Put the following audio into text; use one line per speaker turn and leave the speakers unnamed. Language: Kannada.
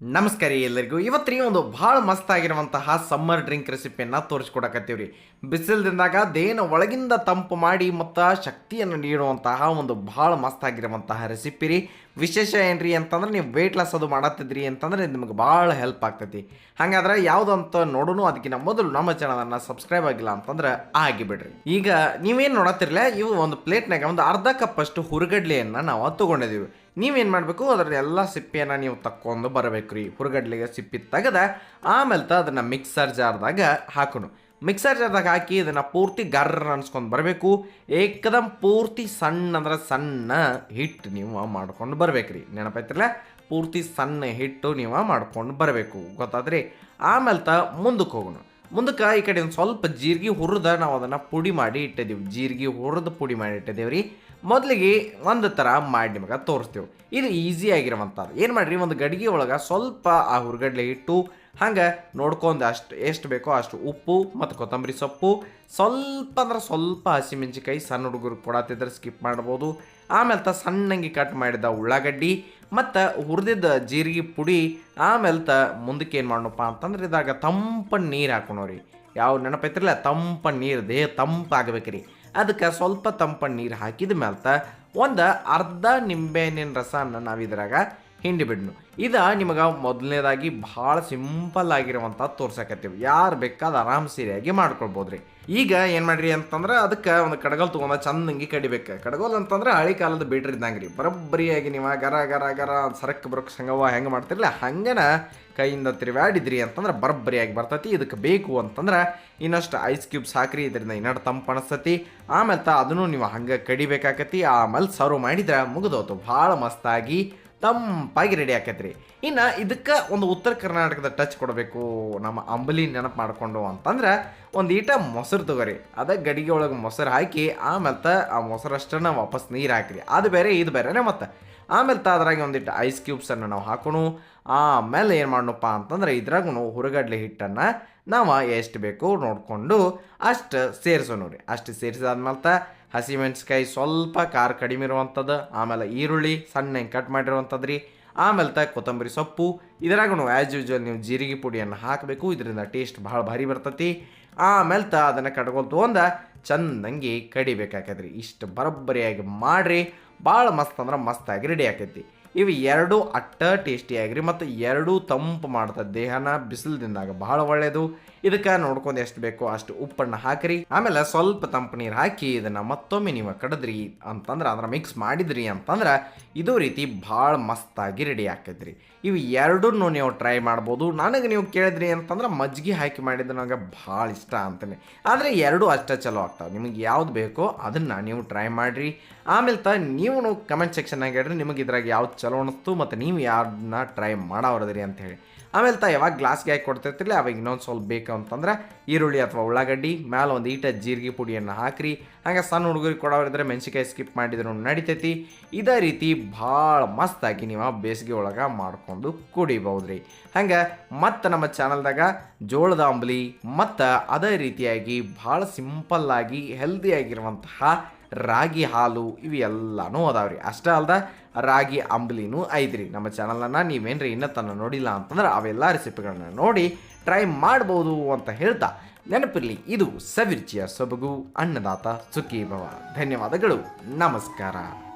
ನಮಸ್ಕಾರ ಎಲ್ಲರಿಗೂ. ಇವತ್ತು ರೀ ಒಂದು ಭಾಳ ಮಸ್ತ್ ಆಗಿರುವಂತಹ ಸಮ್ಮರ್ ಡ್ರಿಂಕ್ ರೆಸಿಪಿಯನ್ನು ತೋರಿಸ್ಕೊಡಕತ್ತೀವಿ ರೀ ಬಿಸಿಲ್ದಿಂದಾಗ ದೇಹನ ಒಳಗಿಂದ ತಂಪು ಮಾಡಿ ಮತ್ತು ಶಕ್ತಿಯನ್ನು ನೀಡುವಂತಹ ಒಂದು ಭಾಳ ಮಸ್ತ್ ಆಗಿರುವಂತಹ ರೆಸಿಪಿ ರೀ. ವಿಶೇಷ ಏನ್ರಿ ಅಂತಂದ್ರೆ ನೀವು ವೆಯ್ಟ್ ಲಾಸ್ ಅದು ಮಾಡತ್ತಿದ್ರಿ ಅಂತಂದ್ರೆ ನಿಮ್ಗೆ ಭಾಳ ಹೆಲ್ಪ್ ಆಗ್ತೈತಿ. ಹಾಗಾದ್ರೆ ಯಾವುದಂತ ನೋಡೋಣ ಅದಕ್ಕಿಂತ ಮೊದಲು ನಮ್ಮ ಚಾನಲನ್ನು ಸಬ್ಸ್ಕ್ರೈಬ್ ಆಗಿಲ್ಲ ಅಂತಂದ್ರೆ ಆಗಿಬಿಡ್ರಿ. ಈಗ ನೀವೇನು ನೋಡತ್ತಿರಲ್ಲ ಇವು ಒಂದು ಪ್ಲೇಟ್ನಾಗ ಒಂದು ಅರ್ಧ ಕಪ್ ಅಷ್ಟು ಹುರುಗಡ್ಲೆಯನ್ನು ನಾವು ತೊಗೊಂಡಿದ್ದೀವಿ ನೀವೇನು ಮಾಡಬೇಕು ಅದರ ಎಲ್ಲ ಸಿಪ್ಪೆಯನ್ನು ನೀವು ತಕ್ಕೊಂಡು ಬರಬೇಕು ರೀ ಹುರುಗಡ್ಲೆಗೆ ಸಿಪ್ಪಿ ತೆಗೆದ ಆಮೇಲೆ ತ ಅದನ್ನು ಮಿಕ್ಸರ್ ಜಾರ್ದಾಗ ಹಾಕೋಣ ಮಿಕ್ಸರ್ ಜಾರ್ದಾಗ ಹಾಕಿ ಇದನ್ನು ಪೂರ್ತಿ ಗರ್ರ ಅನ್ಸ್ಕೊಂಡು ಬರಬೇಕು. ಏಕದಮ್ ಪೂರ್ತಿ ಸಣ್ಣ ಅಂದ್ರೆ ಸಣ್ಣ ಹಿಟ್ಟು ನೀವು ಮಾಡ್ಕೊಂಡು ಬರ್ಬೇಕು ರೀ ನೆನಪೈತ್ರಲ್ಲ ಪೂರ್ತಿ ಸಣ್ಣ ಹಿಟ್ಟು ನೀವು ಮಾಡ್ಕೊಂಡು ಬರಬೇಕು. ಗೊತ್ತಾದ್ರಿ? ಆಮೇಲೆ ತ ಮುಂದಕ್ಕೆ ಹೋಗೋಣ. ಮುಂದಕ್ಕೆ ಈ ಕಡೆ ಒಂದು ಸ್ವಲ್ಪ ಜೀರಿಗೆ ಹುರಿದ ನಾವು ಅದನ್ನು ಪುಡಿ ಮಾಡಿ ಇಟ್ಟಿದ್ದೀವಿ ಜೀರಿಗೆ ಹುರಿದು ಪುಡಿ ಮಾಡಿ ಇಟ್ಟಿದ್ದೀವಿ ರೀ ಮೊದಲಿಗೆ ಒಂದು ಥರ ಮಾಡಿ ನಿಮಗೆ ತೋರಿಸ್ತೀವಿ. ಇದು ಈಸಿ ಆಗಿರುವಂಥದ್ದು ಏನು ಮಾಡಿರಿ? ಒಂದು ಗಡಿಗೆ ಒಳಗೆ ಸ್ವಲ್ಪ ಆ ಹುರ್ಗಡ್ಲೆ ಇಟ್ಟು ಹಂಗೆ ನೋಡ್ಕೊಂಡು ಅಷ್ಟು ಎಷ್ಟು ಬೇಕೋ ಅಷ್ಟು ಉಪ್ಪು ಮತ್ತು ಕೊತ್ತಂಬರಿ ಸೊಪ್ಪು, ಸ್ವಲ್ಪ ಅಂದ್ರೆ ಸ್ವಲ್ಪ ಹಸಿಮೆಣಸಿಕಾಯಿ ಸಣ್ಣ ಹುಡುಗರು ಕೊಡತ್ತಿದ್ರೆ ಸ್ಕಿಪ್ ಮಾಡ್ಬೋದು. ಆಮೇಲೆ ತ ಸಣ್ಣಂಗೆ ಕಟ್ ಮಾಡಿದ ಉಳ್ಳಾಗಡ್ಡಿ, ಮತ್ತು ಹುರಿದಿದ್ದ ಜೀರಿಗೆ ಪುಡಿ, ಆಮೇಲೆ ತ ಮುಂದಕ್ಕೆ ಏನು ಮಾಡೋಣಪ್ಪ ಅಂತಂದ್ರೆ ಇದಾಗ ತಂಪ ನೀರು ಹಾಕೊಳೋರಿ ಯಾವ ನೆನಪೈತ್ರಲ್ಲ ತಂಪ ನೀರು, ದೇಹ ತಂಪಾಗಬೇಕು ರೀ ಅದಕ್ಕೆ ಸ್ವಲ್ಪ ತಂಪ ನೀರು ಹಾಕಿದ ಮೇಲೆ ಒಂದು ಅರ್ಧ ನಿಂಬೆಹಣ್ಣಿನ ರಸನ ನಾವು ಇದ್ರಾಗ ಹಿಂಡಿ ಬಿಡ್ನು. ಇದು ನಿಮಗೆ ಮೊದಲನೇದಾಗಿ ಭಾಳ ಸಿಂಪಲ್ ಆಗಿರುವಂಥ ತೋರ್ಸಕತ್ತೀವಿ. ಯಾರು ಬೇಕಾದ ಆರಾಮ್ ಸೀರಿಯಾಗಿ ಮಾಡ್ಕೊಳ್ಬೋದು ರೀ ಈಗ ಏನು ಮಾಡ್ರಿ ಅಂತಂದ್ರೆ ಅದಕ್ಕೆ ಒಂದು ಕಡಗಲ್ ತೊಗೊಂಡ ಚಂದಂಗಿ ಕಡಿಬೇಕು. ಕಡಗೋಲ್ ಅಂತಂದ್ರೆ ಹಳಿ ಕಾಲದ ಬೀಟ್ರಿ ಇದ್ದಂಗೆ ರೀ ಬರೋಬ್ಬರಿಯಾಗಿ ನೀವು ಗರ ಗರ ಗರ ಸರಕ್ ಬರಕ್ಕೆ ಸಂಗವ ಹೆಂಗೆ ಮಾಡ್ತಿರಲ್ಲ ಹಂಗನ ಕೈಯಿಂದ ತಿರುವಾಡಿದ್ರಿ ಅಂತಂದ್ರೆ ಬರೋಬ್ಬರಿಯಾಗಿ ಬರ್ತೈತಿ. ಇದಕ್ಕೆ ಬೇಕು ಅಂತಂದ್ರೆ ಇನ್ನಷ್ಟು ಐಸ್ ಕ್ಯೂಬ್ಸ್ ಹಾಕ್ರಿ ಇದರಿಂದ ಇನ್ನಡ್ ತಂಪು ಅನಿಸ್ತತಿ. ಆಮೇಲೆ ತ ಅದನ್ನು ನೀವು ಹಂಗೆ ಕಡಿಬೇಕಾಕತಿ. ಆಮೇಲೆ ಸರ್ವ್ ಮಾಡಿದ್ರೆ ಮುಗಿದೋತು. ಭಾಳ ಮಸ್ತಾಗಿ ತಂಪಾಗಿ ರೆಡಿ ಆಕೈತ್ರಿ. ಇನ್ನು ಇದಕ್ಕೆ ಒಂದು ಉತ್ತರ ಕರ್ನಾಟಕದ ಟಚ್ ಕೊಡಬೇಕು, ನಮ್ಮ ಅಂಬಲಿ ನೆನಪು ಮಾಡಿಕೊಂಡು ಅಂತಂದ್ರೆ ಒಂದು ಈಟ ಮೊಸರು ತಗೋರಿ. ಅದ ಗಡಿಗೆ ಒಳಗೆ ಮೊಸರು ಹಾಕಿ ಆಮೇಲೆ ಆ ಮೊಸರಷ್ಟನ್ನು ವಾಪಸ್ ನೀರು ಹಾಕಿರಿ. ಅದು ಬೇರೆ, ಇದು ಬೇರೆನೇ ಮತ್ತೆ. ಆಮೇಲೆ ತ ಅದ್ರಾಗ ಒಂದಿಟ್ಟು ಐಸ್ ಕ್ಯೂಬ್ಸನ್ನು ನಾವು ಹಾಕೋಣ. ಆಮೇಲೆ ಏನು ಮಾಡೋಣಪ್ಪ ಅಂತಂದ್ರೆ ಇದ್ರಾಗೂ ಹುರುಗಡ್ಲೆ ಹಿಟ್ಟನ್ನು ನಾವು ಎಷ್ಟು ಬೇಕು ನೋಡಿಕೊಂಡು ಅಷ್ಟು ಸೇರಿಸೋಣ ರೀ. ಅಷ್ಟು ಸೇರಿಸಾದ್ಮೇಲೆ ಹಸಿಮೆಣ್ಸಿಕಾಯಿ ಸ್ವಲ್ಪ ಖಾರ ಕಡಿಮೆ ಇರುವಂಥದ್ದು ಆಮೇಲೆ ಈರುಳ್ಳಿ ಸಣ್ಣ ಕಟ್ ಮಾಡಿರುವಂಥದ್ದು ರೀ ಆಮೇಲೆ ತ ಕೊತ್ತಂಬರಿ ಸೊಪ್ಪು, ಇದ್ರಾಗೂ ಆ್ಯಸ್ ಯೂಶ್ವಲ್ ನೀವು ಜೀರಿಗೆ ಪುಡಿಯನ್ನು ಹಾಕಬೇಕು, ಇದರಿಂದ ಟೇಸ್ಟ್ ಭಾಳ ಭಾರಿ ಬರ್ತೈತಿ. ಆಮೇಲೆ ತ ಅದನ್ನು ಕಟ್ಕೊಲ್ ತೊಗೊಂಡ ಚಂದಂಗಿ ಕಡಿಬೇಕಾಕೈತ್ರಿ. ಇಷ್ಟು ಬರೋಬ್ಬರಿಯಾಗಿ ಮಾಡಿರಿ, ಭಾಳ ಮಸ್ತ್ ಅಂದ್ರೆ ಮಸ್ತಾಗಿ ರೆಡಿ ಆಕೈತಿ. ಇವು ಎರಡೂ ಅಟ್ಟ ಟೇಸ್ಟಿಯಾಗ್ರಿ ಮತ್ತು ಎರಡೂ ತಂಪು ಮಾಡ್ತದೆ ದೇಹನ ಬಿಸಿಲದಿಂದಾಗ ಬಹಳ ಒಳ್ಳೆಯದು ಇದಕ್ಕೆ ನೋಡ್ಕೊಂಡು ಎಷ್ಟು ಬೇಕೋ ಅಷ್ಟು ಉಪ್ಪನ್ನು ಹಾಕಿರಿ. ಆಮೇಲೆ ಸ್ವಲ್ಪ ತಂಪು ನೀರು ಹಾಕಿ ಇದನ್ನು ಮತ್ತೊಮ್ಮೆ ನೀವು ಕಡದ್ರಿ ಅಂತಂದ್ರೆ ಅದನ್ನು ಮಿಕ್ಸ್ ಮಾಡಿದ್ರಿ ಅಂತಂದ್ರೆ ಇದು ರೀತಿ ಭಾಳ ಮಸ್ತಾಗಿ ರೆಡಿ ಆಕೈತ್ರಿ ಇವು ಎರಡನ್ನೂ ನೀವು ಟ್ರೈ ಮಾಡ್ಬೋದು. ನನಗೆ ನೀವು ಕೇಳಿದ್ರಿ ಅಂತಂದ್ರೆ ಮಜ್ಜಿಗೆ ಹಾಕಿ ಮಾಡಿದ್ರೆ ನನಗೆ ಭಾಳ ಇಷ್ಟ ಅಂತಾನೆ. ಆದರೆ ಎರಡೂ ಅಷ್ಟೇ ಚಲೋ ಆಗ್ತಾವೆ. ನಿಮಗೆ ಯಾವ್ದು ಬೇಕೋ ಅದನ್ನು ನೀವು ಟ್ರೈ ಮಾಡಿರಿ. ಆಮೇಲೆ ತ ನೀವು ಕಮೆಂಟ್ ಸೆಕ್ಷನ್ನಾಗ ಹೇಳ್ರಿ ನಿಮಗೆ ಇದ್ರಾಗ ಯಾವ್ದು ಚಲೋ ಅನಿಸ್ತು ಮತ್ತು ನೀವು ಯಾರನ್ನ ಟ್ರೈ ಮಾಡೋರದ್ರಿ ಅಂತ ಹೇಳಿ ಆಮೇಲೆ ತ ಯಾವಾಗ ಗ್ಲಾಸ್ಗೆ ಹಾಕಿ ಕೊಡ್ತಿರ್ತಿರಲಿ ಅವಾಗ ಇನ್ನೊಂದು ಸ್ವಲ್ಪ ಬೇಕು ಅಂತಂದ್ರೆ ಈರುಳ್ಳಿ ಅಥವಾ ಉಳ್ಳಾಗಡ್ಡಿ ಮೇಲೆ ಒಂದು ಈಟ ಜೀರಿಗೆ ಪುಡಿಯನ್ನು ಹಾಕ್ರಿ. ಹಾಗೆ ಸಣ್ಣ ಹುಡುಗರಿಗೆ ಕೊಡೋರಿದ್ರೆ ಮೆಣಸಿಕಾಯಿ ಸ್ಕಿಪ್ ಮಾಡಿದ್ರು ನಡಿತೈತಿ. ಇದೇ ರೀತಿ ಭಾಳ ಮಸ್ತಾಗಿ ನೀವು ಬೇಸಿಗೆ ಒಳಗೆ ಮಾಡಿಕೊಂಡು ಕುಡಿಬಹುದು ಹಂಗೆ ಮತ್ತು ನಮ್ಮ ಚಾನಲ್ದಾಗ ಜೋಳದ ಅಂಬಲಿ ಮತ್ತು ಅದೇ ರೀತಿಯಾಗಿ ಭಾಳ ಸಿಂಪಲ್ಲಾಗಿ ಹೆಲ್ದಿಯಾಗಿರುವಂತಹ ರಾಗಿ ಹಾಲು ಇವು ಎಲ್ಲನೂ ರೀ ಅಷ್ಟೇ ಅಲ್ದ ರಾಗಿ ಅಂಬ್ಲಿನೂ ಐತ್ರಿ. ನಮ್ಮ ಚಾನಲನ್ನು ನೀವೇನ್ರಿ ಇನ್ನೂ ತನ್ನ ನೋಡಿಲ್ಲ ಅಂತಂದ್ರೆ ಅವೆಲ್ಲ ರೆಸಿಪಿಗಳನ್ನ ನೋಡಿ ಟ್ರೈ ಮಾಡ್ಬೋದು ಅಂತ ಹೇಳ್ತಾ ನೆನಪಿರಲಿ, ಇದು ಸವಿರ್ಚಿಯ ಸೊಬಗು, ಅನ್ನದಾತ ಸುಖಿ ಭವ ಧನ್ಯವಾದಗಳು. ನಮಸ್ಕಾರ.